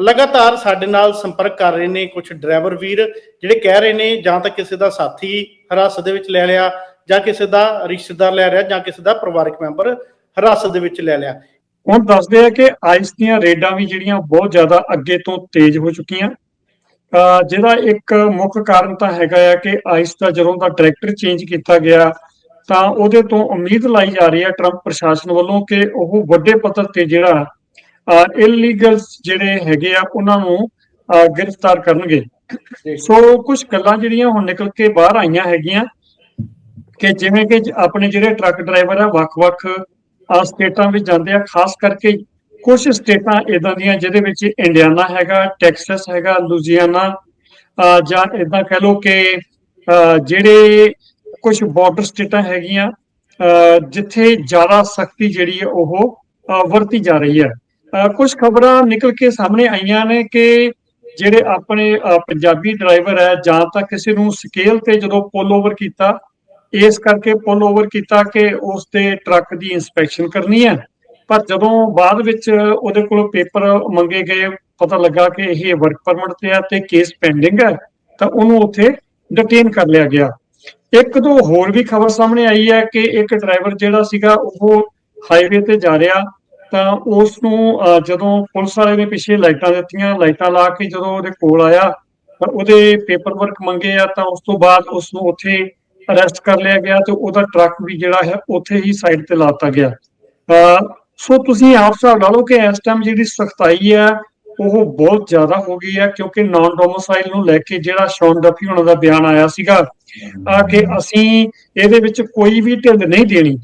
ਲਗਾਤਾਰ ਸਾਡੇ ਨਾਲ ਸੰਪਰਕ ਕਰ ਰਹੇ ਨੇ ਕੁਝ ਡਰਾਈਵਰ ਵੀਰ, ਜਿਹੜੇ ਕਹਿ ਰਹੇ ਨੇ ਜਾਂ ਤਾਂ ਕਿਸੇ ਦਾ ਸਾਥੀ ਹਿਰਾਸਤ ਦੇ ਵਿੱਚ ਲੈ ਲਿਆ, ਜਾਂ ਕਿਸੇ ਦਾ ਰਿਸ਼ਤੇਦਾਰ ਲੈ ਰਿਹਾ, ਜਾਂ ਕਿਸੇ ਦਾ ਪਰਿਵਾਰਕ ਮੈਂਬਰ ਹਿਰਾਸਤ ਦੇ ਵਿੱਚ ਲੈ ਲਿਆ। ਹੁਣ ਦੱਸਦੇ ਆ ਕਿ ਆਈਸ ਦੀਆਂ ਰੇਡਾਂ ਵੀ ਜਿਹੜੀਆਂ ਬਹੁਤ ਜ਼ਿਆਦਾ ਅੱਗੇ ਤੋਂ ਤੇਜ਼ ਹੋ ਚੁੱਕੀਆਂ। ਅਹ ਜਿਹਦਾ ਇੱਕ ਮੁੱਖ ਕਾਰਨ ਤਾਂ ਹੈਗਾ ਆ ਕਿ ਆਈਸ ਦਾ ਜਦੋਂ ਦਾ ਡਾਇਰੈਕਟਰ ਚੇਂਜ ਕੀਤਾ ਗਿਆ, ਤਾਂ ਉਹਦੇ ਤੋਂ ਉਮੀਦ ਲਾਈ ਜਾ ਰਹੀ ਹੈ ਟਰੰਪ ਪ੍ਰਸ਼ਾਸਨ ਵੱਲੋਂ ਕਿ ਉਹ ਵੱਡੇ ਪੱਧਰ ਤੇ ਜਿਹੜਾ ਇਲੀਗਲਸ ਜਿਹੜੇ ਹੈਗੇ ਆ ਉਹਨਾਂ ਨੂੰ ਗ੍ਰਿਫਤਾਰ ਕਰਨਗੇ। ਸੋ ਕੁਝ ਗੱਲਾਂ ਜਿਹੜੀਆਂ ਹੁਣ ਨਿਕਲ ਕੇ ਬਾਹਰ ਆਈਆਂ ਹੈਗੀਆਂ ਕਿ ਜਿਵੇਂ ਕਿ ਆਪਣੇ ਜਿਹੜੇ ਟਰੱਕ ਡਰਾਈਵਰ ਆ ਵੱਖ-ਵੱਖ ਸਟੇਟਾਂ ਵਿੱਚ ਜਾਂਦੇ ਆ ਖਾਸ ਕਰਕੇ ਕੁਝ ਸਟੇਟਾਂ ਇਦਾਂ ਦੀਆਂ ਜਿਹਦੇ ਵਿੱਚ ਇੰਡੀਆਨਾ ਹੈਗਾ ਟੈਕਸਸ ਹੈਗਾ ਲੁਜ਼ੀਆਨਾ ਜਾਂ ਇਦਾਂ ਕਹਿ ਲਓ ਕਿ ਜਿਹੜੇ ਕੁਝ ਬਾਰਡਰ ਸਟੇਟਾਂ ਹੈਗੀਆਂ ਜਿੱਥੇ ਜ਼ਿਆਦਾ ਸਖਤੀ ਜਿਹੜੀ ਹੈ ਉਹ ਵਰਤੀ ਜਾ ਰਹੀ ਹੈ ਕੁਝ ਖਬਰਾਂ ਨਿਕਲ ਕੇ ਸਾਹਮਣੇ ਆਈਆਂ ਨੇ ਕਿ ਜਿਹੜੇ ਆਪਣੇ ਪੰਜਾਬੀ ਡਰਾਈਵਰ ਹੈ, ਜਾਂ ਤਾਂ ਕਿਸੇ ਨੂੰ ਸਕੇਲ ਤੇ ਜਦੋਂ ਪੁੱਲ ਓਵਰ ਕੀਤਾ, ਇਸ ਕਰਕੇ ਪੁੱਲ ਓਵਰ ਕੀਤਾ ਕਿ ਉਸ ਤੇ ਟਰੱਕ ਦੀ ਇਨਸਪੈਕਸ਼ਨ ਕਰਨੀ ਹੈ। ਪਰ ਜਦੋਂ ਬਾਅਦ ਵਿੱਚ ਉਹਦੇ ਕੋਲੋਂ ਪੇਪਰ ਮੰਗੇ ਗਏ, ਪਤਾ ਲੱਗਾ ਕਿ ਇਹ ਵਰਕ ਪਰਮਿਟ ਤੇ ਆ ਤੇ ਕੇਸ ਪੈਂਡਿੰਗ ਹੈ, ਤਾਂ ਉਹਨੂੰ ਉੱਥੇ ਡਿਟੇਨ ਕਰ ਲਿਆ ਗਿਆ। ਇੱਕ ਦੋ ਹੋਰ ਵੀ ਖਬਰ ਸਾਹਮਣੇ ਆਈ ਹੈ ਕਿ ਇੱਕ ਡਰਾਈਵਰ ਜਿਹੜਾ ਸੀਗਾ, ਉਹ ਹਾਈਵੇ ਤੇ ਜਾ ਰਿਹਾ ਤਾਂ ਉਸ ਨੂੰ ਜਦੋਂ ਪੁਲਿਸ ਵਾਲੇ ਨੇ ਪਿੱਛੇ ਲਾਈਟਾਂ ਦਿੱਤੀਆਂ ਲਾਈਟਾਂ ਲਾ ਕੇ ਜਦੋਂ ਉਹਦੇ ਕੋਲ ਆਇਆ ਤਾਂ ਉਹਦੇ ਪੇਪਰ ਵਰਕ ਮੰਗੇ ਆ ਤਾਂ ਉਸ ਤੋਂ ਬਾਅਦ ਉਸ ਨੂੰ ਉੱਥੇ ਅਰੈਸਟ ਕਰ ਲਿਆ ਗਿਆ ਤੇ ਉਹਦਾ ਟਰੱਕ ਵੀ ਜਿਹੜਾ ਹੈ ਉੱਥੇ ਹੀ ਸਾਈਡ ਤੇ ਲਾਤਾ ਗਿਆ। ਅਹ, ਸੋ ਤੁਸੀਂ ਆਪ ਹਿਸਾਬ ਲਾ ਲਓ ਕਿ ਇਸ ਟਾਈਮ ਜਿਹੜੀ ਸਖਤਾਈ ਹੈ ਉਹ ਬਹੁਤ ਜ਼ਿਆਦਾ ਹੋ ਗਈ ਹੈ ਕਿਉਂਕਿ ਨਾਨ ਡੋਮਿਸਾਈਲ ਨੂੰ ਲੈ ਕੇ ਜਿਹੜਾ ਸ਼ੌਨ ਡਫੀ ਹੋਣਾ ਦਾ ਬਿਆਨ ਆਇਆ ਸੀਗਾ ਆ ਕਿ ਅਸੀਂ ਇਹਦੇ ਵਿੱਚ ਕੋਈ ਵੀ ਢਿੱਲ ਨਹੀਂ ਦੇਣੀ।